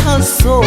하셨소